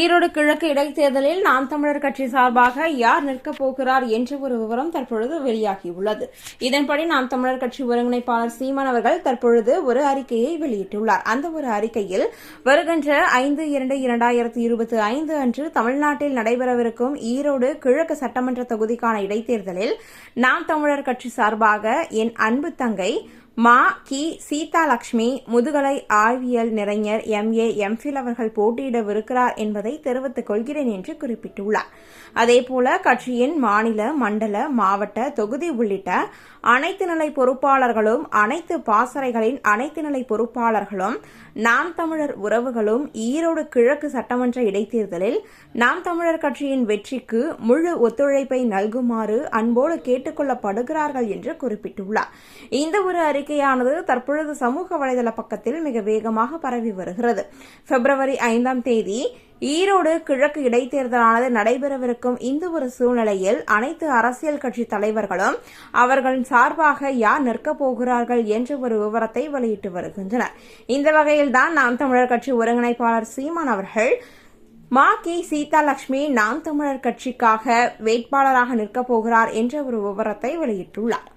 ஈரோடு கிழக்கு இடைத்தேர்தலில் நாம் தமிழர் கட்சி சார்பாக யார் நிற்கப் போகிறார் என்ற ஒரு விவரம் தற்பொழுது வெளியாகியுள்ளது. இதன்படி நாம் தமிழர் கட்சி ஒருங்கிணைப்பாளர் சீமான் அவர்கள் தற்பொழுது ஒரு அறிக்கையை வெளியிட்டுள்ளார். அந்த ஒரு அறிக்கையில் வருகின்ற ஐந்து இரண்டு இரண்டாயிரத்தி இருபத்தி ஐந்து அன்று தமிழ்நாட்டில் நடைபெறவிருக்கும் ஈரோடு கிழக்கு சட்டமன்ற தொகுதிக்கான இடைத்தேர்தலில் நாம் தமிழர் கட்சி சார்பாக என் அன்பு தங்கை மா கி சீதாலட்சுமி முதுகலை ஆய்வியல் நிறைஞர் எம்ஏ எம்ஃபில் அவர்கள் போட்டியிடவிருக்கிறார் என்பதை தெரிவித்துக் கொள்கிறேன் என்று குறிப்பிட்டுள்ளார். அதேபோல கட்சியின் மாநில மண்டல மாவட்ட தொகுதி உள்ளிட்ட அனைத்து நிலை பொறுப்பாளர்களும் அனைத்து பாசறைகளின் அனைத்து நிலை பொறுப்பாளர்களும் நாம் தமிழர் உறவுகளும் ஈரோடு கிழக்கு சட்டமன்ற இடைத்தேர்தலில் நாம் தமிழர் கட்சியின் வெற்றிக்கு முழு ஒத்துழைப்பை நல்குமாறு அன்போடு கேட்டுக் கொள்ளப்படுகிறார்கள் என்று குறிப்பிட்டுள்ளார். இந்த ஒரு அறிக்கை அறிக்கையானது தற்பொழுது சமூக வலைதள பக்கத்தில் மிக வேகமாக பரவி வருகிறது. பிப்ரவரி ஐந்தாம் தேதி ஈரோடு கிழக்கு இடைத்தேர்தலானது நடைபெறவிருக்கும் இந்த ஒரு சூழ்நிலையில் அனைத்து அரசியல் கட்சி தலைவர்களும் அவர்களின் சார்பாக யார் நிற்கப் போகிறார்கள் என்ற ஒரு விவரத்தை வெளியிட்டு வருகின்றனர். இந்த வகையில்தான் நாம் தமிழர் கட்சி ஒருங்கிணைப்பாளர் சீமான் அவர்கள் மா கி சீதாலட்சுமி நாம் தமிழர் கட்சிக்காக வேட்பாளராக நிற்கப் போகிறார் என்ற ஒரு விவரத்தை வெளியிட்டுள்ளார்.